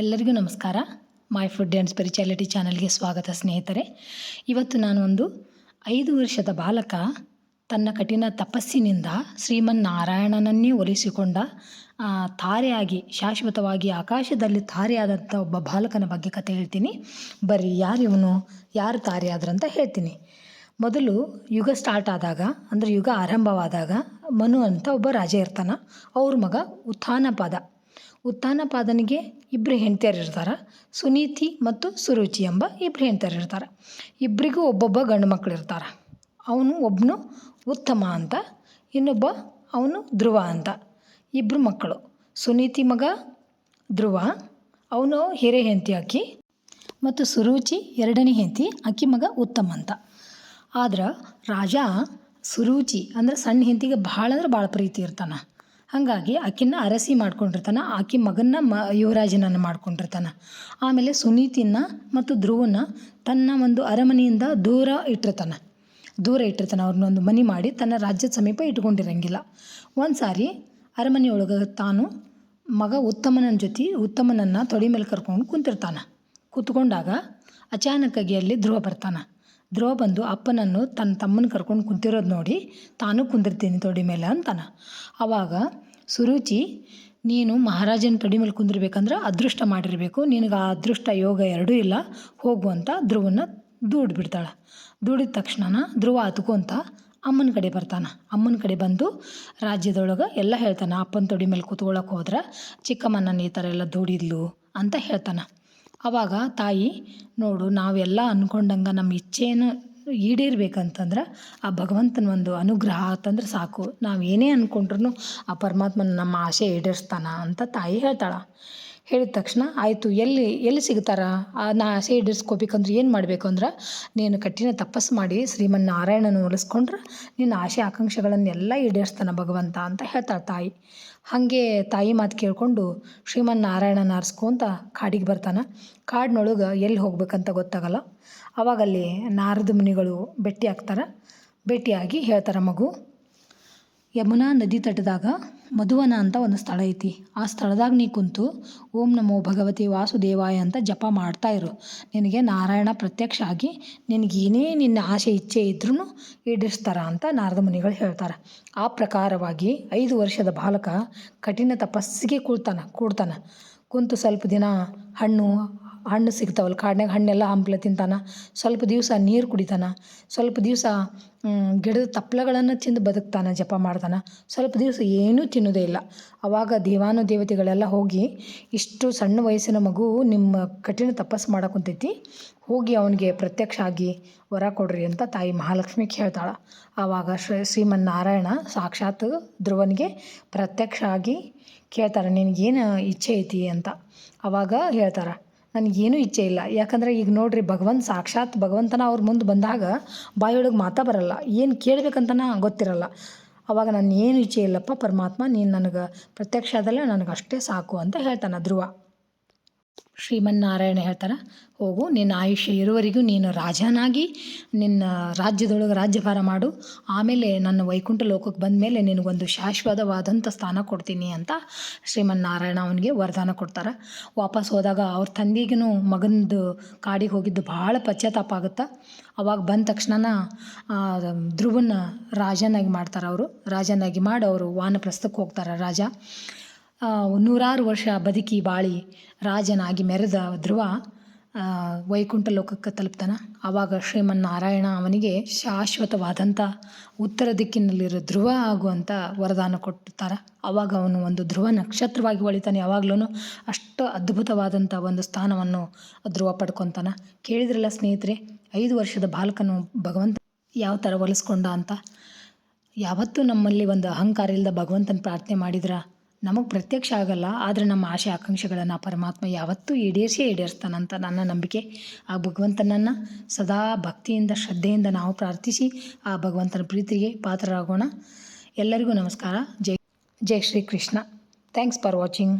ಎಲ್ಲರಿಗೂ ನಮಸ್ಕಾರ. My food and spirituality ಚಾನಲ್ಗೆ ಸ್ವಾಗತ ಸ್ನೇಹಿತರೆ. ಇವತ್ತು ನಾನು ಒಂದು ಐದು ವರ್ಷದ ಬಾಲಕ ತನ್ನ ಕಠಿಣ ತಪಸ್ಸಿನಿಂದ ಶ್ರೀಮನ್ನಾರಾಯಣನನ್ನೇ ಒಲಿಸಿಕೊಂಡ ತಾರೆಯಾಗಿ, ಶಾಶ್ವತವಾಗಿ ಆಕಾಶದಲ್ಲಿ ತಾರೆಯಾದಂಥ ಒಬ್ಬ ಬಾಲಕನ ಬಗ್ಗೆ ಕತೆ ಹೇಳ್ತೀನಿ. ಬರ್ರಿ, ಯಾರು ಇವನು, ಯಾರು ತಾರೆ ಆದ್ರಂತ ಹೇಳ್ತೀನಿ. ಮೊದಲು ಯುಗ ಸ್ಟಾರ್ಟ್ ಆದಾಗ, ಅಂದರೆ ಯುಗ ಆರಂಭವಾದಾಗ ಮನು ಅಂತ ಒಬ್ಬ ರಾಜ ಇರ್ತಾನೆ. ಅವ್ರ ಮಗ ಉತ್ಥಾನಪಾದ. ಉತ್ಥಾನಪಾದನಿಗೆ ಇಬ್ಬರು ಹೆಂಡತಿಯರು ಇರ್ತಾರೆ, ಸುನೀತಿ ಮತ್ತು ಸುರುಚಿ ಎಂಬ ಇಬ್ಬರು ಹೆಂಡತಿಯರು ಇರ್ತಾರೆ. ಇಬ್ಬರಿಗೂ ಒಬ್ಬೊಬ್ಬ ಗಂಡು ಮಕ್ಕಳು ಇರ್ತಾರೆ. ಅವನು ಒಬ್ಬನು ಉತ್ತಮ ಅಂತ, ಇನ್ನೊಬ್ಬ ಅವನು ಧ್ರುವ ಅಂತ. ಇಬ್ಬರು ಮಕ್ಕಳು, ಸುನೀತಿ ಮಗ ಧ್ರುವ, ಅವನು ಹಿರೇ ಹೆಂಡತಿ ಅಕ್ಕಿ ಮತ್ತು ಸುರುಚಿ ಎರಡನೇ ಹೆಂಡತಿ ಅಕ್ಕಿ ಮಗ ಉತ್ತಮ ಅಂತ. ಆದ್ರೆ ರಾಜ ಸುರುಚಿ ಅಂದ್ರೆ ಸಣ್ಣ ಹೆಂಡತಿಗೆ ಭಾಳ ಅಂದ್ರೆ ಭಾಳ ಪ್ರೀತಿ ಇರ್ತಾನೆ. ಹಾಗಾಗಿ ಆಕಿನ ಅರಸಿ ಮಾಡ್ಕೊಂಡಿರ್ತಾನೆ, ಆಕಿ ಮಗನ್ನ ಮ, ಯುವರಾಜನನ್ನು ಮಾಡ್ಕೊಂಡಿರ್ತಾನೆ. ಆಮೇಲೆ ಸುನೀತಿನ ಮತ್ತು ಧ್ರುವನ ತನ್ನ ಒಂದು ಅರಮನೆಯಿಂದ ದೂರ ಇಟ್ಟಿರ್ತಾನೆ. ದೂರ ಇಟ್ಟಿರ್ತಾನೆ ಅವ್ರನ್ನೊಂದು ಮನೆ ಮಾಡಿ ತನ್ನ ರಾಜ್ಯದ ಸಮೀಪ ಇಟ್ಕೊಂಡಿರಂಗಿಲ್ಲ. ಒಂದು ಸಾರಿ ಅರಮನೆಯೊಳಗೆ ತಾನು ಮಗ ಉತ್ತಮನ ಜೊತೆ ಉತ್ತಮನನ್ನು ತೊಡೆ ಮೇಲೆ ಕರ್ಕೊಂಡು ಕುಂತಿರ್ತಾನೆ. ಕೂತ್ಕೊಂಡಾಗ ಅಚಾನಕ್ಕಾಗಿ ಅಲ್ಲಿ ಧ್ರುವ ಬರ್ತಾನೆ. ಧ್ರುವ ಬಂದು ಅಪ್ಪನನ್ನು ತನ್ನ ತಮ್ಮನ ಕರ್ಕೊಂಡು ಕುಂತಿರೋದು ನೋಡಿ ತಾನು ಕುಂದಿರ್ತೀನಿ ತೊಡಿ ಮೇಲೆ ಅಂತಾನ. ಆವಾಗ ಸುರುಚಿ, ನೀನು ಮಹಾರಾಜನ ತೊಡಿ ಮೇಲೆ ಕುಂದಿರ್ಬೇಕಂದ್ರೆ ಅದೃಷ್ಟ ಮಾಡಿರಬೇಕು. ನಿನಗೆ ಆ ಅದೃಷ್ಟ ಯೋಗ ಎರಡೂ ಇಲ್ಲ. ಹೋಗು ಅಂತ ದೂಡ್ ಬಿಡ್ತಾಳೆ. ದೂಡಿದ ತಕ್ಷಣನ ಧ್ರುವ ಹತ್ಕೊಂತ ಅಮ್ಮನ ಕಡೆ ಬರ್ತಾನೆ. ಅಮ್ಮನ ಕಡೆ ಬಂದು ರಾಜ್ಯದೊಳಗೆ ಎಲ್ಲ ಹೇಳ್ತಾನೆ. ಅಪ್ಪನ ತೊಡಿ ಮೇಲೆ ಕೂತ್ಕೊಳ್ಳೋಕೆ ಹೋದ್ರೆ ಚಿಕ್ಕಮ್ಮನ ಈ ಥರ ಎಲ್ಲ ದೂಡಿದ್ಲು ಅಂತ ಹೇಳ್ತಾನೆ. ಆವಾಗ ತಾಯಿ, ನೋಡು, ನಾವೆಲ್ಲ ಅಂದ್ಕೊಂಡಂಗೆ ನಮ್ಮ ಇಚ್ಛೆಯನ್ನು ಈಡೇರ್ಬೇಕಂತಂದ್ರೆ ಆ ಭಗವಂತನ ಒಂದು ಅನುಗ್ರಹ ಆತಂದ್ರೆ ಸಾಕು. ನಾವು ಏನೇ ಅಂದ್ಕೊಂಡ್ರು ಆ ಪರಮಾತ್ಮನ ನಮ್ಮ ಆಸೆ ಈಡೇರಿಸ್ತಾನ ಅಂತ ತಾಯಿ ಹೇಳ್ತಾಳೆ. ಹೇಳಿದ ತಕ್ಷಣ, ಆಯಿತು, ಎಲ್ಲಿ ಎಲ್ಲಿ ಸಿಗ್ತಾರ? ನಾ ಆಸೆ ಈಡೇರಿಸ್ಕೋಬೇಕಂದ್ರೆ ಏನು ಮಾಡಬೇಕು ಅಂದ್ರೆ, ನೀನು ಕಠಿಣ ತಪಸ್ಸು ಮಾಡಿ ಶ್ರೀಮನ್ನಾರಾಯಣನ ಒಲಿಸ್ಕೊಂಡ್ರೆ, ನಿನ್ನ ಆಸೆ ಆಕಾಂಕ್ಷೆಗಳನ್ನೆಲ್ಲ ಈಡೇರಿಸ್ತಾನೆ ಭಗವಂತ ಅಂತ ಹೇಳ್ತಾಳೆ ತಾಯಿ. ಹಾಗೆ ತಾಯಿ ಮಾತು ಕೇಳಿಕೊಂಡು ಶ್ರೀಮನ್ನಾರಾಯಣನ ಆರಿಸ್ಕೊಂತ ಕಾಡಿಗೆ ಬರ್ತಾನೆ. ಕಾಡಿನೊಳಗೆ ಎಲ್ಲಿ ಹೋಗ್ಬೇಕಂತ ಗೊತ್ತಾಗಲ್ಲ. ಅವಾಗ ಅಲ್ಲಿ ನಾರದ ಮುನಿಗಳು ಭೇಟಿ ಆಗ್ತಾರೆ. ಭೇಟಿಯಾಗಿ ಹೇಳ್ತಾರೆ ಮಗು ಯಮುನಾ ನದಿ ತಟದಾಗ ಮಧುವನ ಅಂತ ಒಂದು ಸ್ಥಳ ಐತಿ. ಆ ಸ್ಥಳದಾಗ ನೀ ಕುಂತು ಓಂ ನಮೋ ಭಗವತಿ ವಾಸುದೇವಾಯ ಅಂತ ಜಪ ಮಾಡ್ತಾ ಇರು. ನಿನಗೆ ನಾರಾಯಣ ಪ್ರತ್ಯಕ್ಷ ಆಗಿ ನಿನಗೇನೇ ನಿನ್ನ ಆಸೆ ಇಚ್ಛೆ ಇದ್ರೂ ಈಡಿಸ್ತಾರ ಅಂತ ನಾರದ ಮುನಿಗಳು ಹೇಳ್ತಾರೆ. ಆ ಪ್ರಕಾರವಾಗಿ ಐದು ವರ್ಷದ ಬಾಲಕ ಕಠಿಣ ತಪಸ್ಸಿಗೆ ಕೂಡ್ತಾನೆ ಕೂಡ್ತಾನೆ. ಕುಂತು ಸ್ವಲ್ಪ ದಿನ ಹಣ್ಣು ಹಣ್ಣು ಸಿಗ್ತಾವಲ್ಲ ಕಾಡ್ನಾಗ ಹಣ್ಣೆಲ್ಲ ಹಂಪ್ಲೆ ತಿಂತಾನೆ, ಸ್ವಲ್ಪ ದಿವಸ ನೀರು ಕುಡಿತಾನೆ, ಸ್ವಲ್ಪ ದಿವಸ ಗಿಡದ ತಪ್ಪಲಗಳನ್ನು ತಿಂದು ಬದುಕ್ತಾನೆ, ಜಪ ಮಾಡ್ತಾನೆ, ಸ್ವಲ್ಪ ದಿವಸ ಏನೂ ತಿನ್ನೋದೇ ಇಲ್ಲ. ಆವಾಗ ದೇವಾನು ದೇವತೆಗಳೆಲ್ಲ ಹೋಗಿ ಇಷ್ಟು ಸಣ್ಣ ವಯಸ್ಸಿನ ಮಗು ನಿಮ್ಮ ಕಠಿಣ ತಪಸ್ಸು ಮಾಡಕ್ಕೆ ಕುಂತೈತಿ, ಹೋಗಿ ಅವನಿಗೆ ಪ್ರತ್ಯಕ್ಷ ಆಗಿ ವರ ಕೊಡ್ರಿ ಅಂತ ತಾಯಿ ಮಹಾಲಕ್ಷ್ಮಿ ಕೇಳ್ತಾಳೆ. ಆವಾಗ ಶ್ರೀ ಶ್ರೀಮನ್ನಾರಾಯಣ ಸಾಕ್ಷಾತ್ ಧ್ರುವನಿಗೆ ಪ್ರತ್ಯಕ್ಷ ಆಗಿ ಕೇಳ್ತಾರೆ, ನಿನಗೇನು ಇಚ್ಛೆ ಐತಿ ಅಂತ. ಆವಾಗ ಹೇಳ್ತಾರೆ ನನಗೇನೂ ಇಚ್ಛೆ ಇಲ್ಲ. ಯಾಕಂದ್ರೆ ಈಗ ನೋಡ್ರಿ ಭಗವಂತ ಸಾಕ್ಷಾತ್ ಭಗವಂತನ ಅವ್ರ ಮುಂದೆ ಬಂದಾಗ ಬಾಯೊಳಗೆ ಮಾತಾ ಬರಲ್ಲ. ಏನು ಕೇಳ್ಬೇಕಂತನ ಗೊತ್ತಿರಲ್ಲ. ಅವಾಗ ನಾನು ಏನು ಇಚ್ಛೆ ಇಲ್ಲಪ್ಪ ಪರಮಾತ್ಮ, ನೀನು ನನಗೆ ಪ್ರತ್ಯಕ್ಷ ನನಗೆ ಅಷ್ಟೇ ಸಾಕು ಅಂತ ಹೇಳ್ತಾನೆ ಧ್ರುವ. ಶ್ರೀಮನ್ನಾರಾಯಣ ಹೇಳ್ತಾರೆ, ಹೋಗು, ನಿನ್ನ ಆಯುಷ್ಯ ಇರುವರೆಗೂ ನೀನು ರಾಜನಾಗಿ, ನಿನ್ನ ರಾಜ್ಯದೊಳಗೆ ರಾಜ್ಯಭಾರ ಮಾಡು, ಆಮೇಲೆ ನನ್ನ ವೈಕುಂಠ ಲೋಕಕ್ಕೆ ಬಂದ ಮೇಲೆ ನಿನಗೊಂದು ಶಾಶ್ವತವಾದಂಥ ಸ್ಥಾನ ಕೊಡ್ತೀನಿ ಅಂತ ಶ್ರೀಮನ್ನಾರಾಯಣ ಅವನಿಗೆ ವರದಾನ ಕೊಡ್ತಾರೆ. ವಾಪಸ್ ಹೋದಾಗ ಅವ್ರ ತಂದಿಗೂ ಮಗನದು ಕಾಡಿಗೆ ಹೋಗಿದ್ದು ಭಾಳ ಪಶ್ಚಾತ್ತಾಪ ಆಗುತ್ತೆ, ಅವಾಗ ಬಂದ ತಕ್ಷಣ ಧ್ರುವನ ರಾಜನಾಗಿ ಮಾಡ್ತಾರೆ ಅವರು. ರಾಜನಾಗಿ ಮಾಡಿ, ಅವರು ವಾನಪ್ರಸ್ಥಕ್ಕೆ ಹೋಗ್ತಾರೆ ರಾಜ. ನೂರಾರು ವರ್ಷ ಬದುಕಿ ಬಾಳಿ ರಾಜನಾಗಿ ಮೆರೆದ ಧ್ರುವ ವೈಕುಂಠ ಲೋಕಕ್ಕೆ ತಲುಪ್ತಾನೆ. ಆವಾಗ ಶ್ರೀಮನ್ನಾರಾಯಣ ಅವನಿಗೆ ಶಾಶ್ವತವಾದಂಥ ಉತ್ತರ ದಿಕ್ಕಿನಲ್ಲಿರೋ ಧ್ರುವ ಆಗುವಂಥ ವರದಾನ ಕೊಟ್ಟಿರ್ತಾರೆ ಆವಾಗ ಅವನು ಒಂದು ಧ್ರುವ ನಕ್ಷತ್ರವಾಗಿ ಹೊಳಿತಾನೆ ಯಾವಾಗಲೂ ಅಷ್ಟು ಅದ್ಭುತವಾದಂಥ ಒಂದು ಸ್ಥಾನವನ್ನು ಧ್ರುವ ಪಡ್ಕೊತಾನೆ. ಕೇಳಿದ್ರಲ್ಲ ಸ್ನೇಹಿತರೆ, ಐದು ವರ್ಷದ ಬಾಲಕನು ಭಗವಂತ ಯಾವ ಥರ ಒಲಿಸ್ಕೊಂಡ ಅಂತ? ಯಾವತ್ತೂ ನಮ್ಮಲ್ಲಿ ಒಂದು ಅಹಂಕಾರ ಇಲ್ಲದ ಭಗವಂತನ ಪ್ರಾರ್ಥನೆ ಮಾಡಿದ್ರೆ? ನಮಗೆ ಪ್ರತ್ಯಕ್ಷ ಆಗಲ್ಲ, ಆದರೆ ನಮ್ಮ ಆಸೆ ಆಕಾಂಕ್ಷೆಗಳನ್ನು ಪರಮಾತ್ಮ ಯಾವತ್ತೂ ಈಡೇರಿಸೇ ಈಡೇರಿಸ್ತಾನಂತ ನನ್ನ ನಂಬಿಕೆ. ಆ ಭಗವಂತನನ್ನು ಸದಾ ಭಕ್ತಿಯಿಂದ, ಶ್ರದ್ಧೆಯಿಂದ ನಾವು ಪ್ರಾರ್ಥಿಸಿ ಆ ಭಗವಂತನ ಪ್ರೀತಿಗೆ ಪಾತ್ರರಾಗೋಣ. ಎಲ್ಲರಿಗೂ ನಮಸ್ಕಾರ. ಜೈ ಜೈ Shri Krishna thanks for watching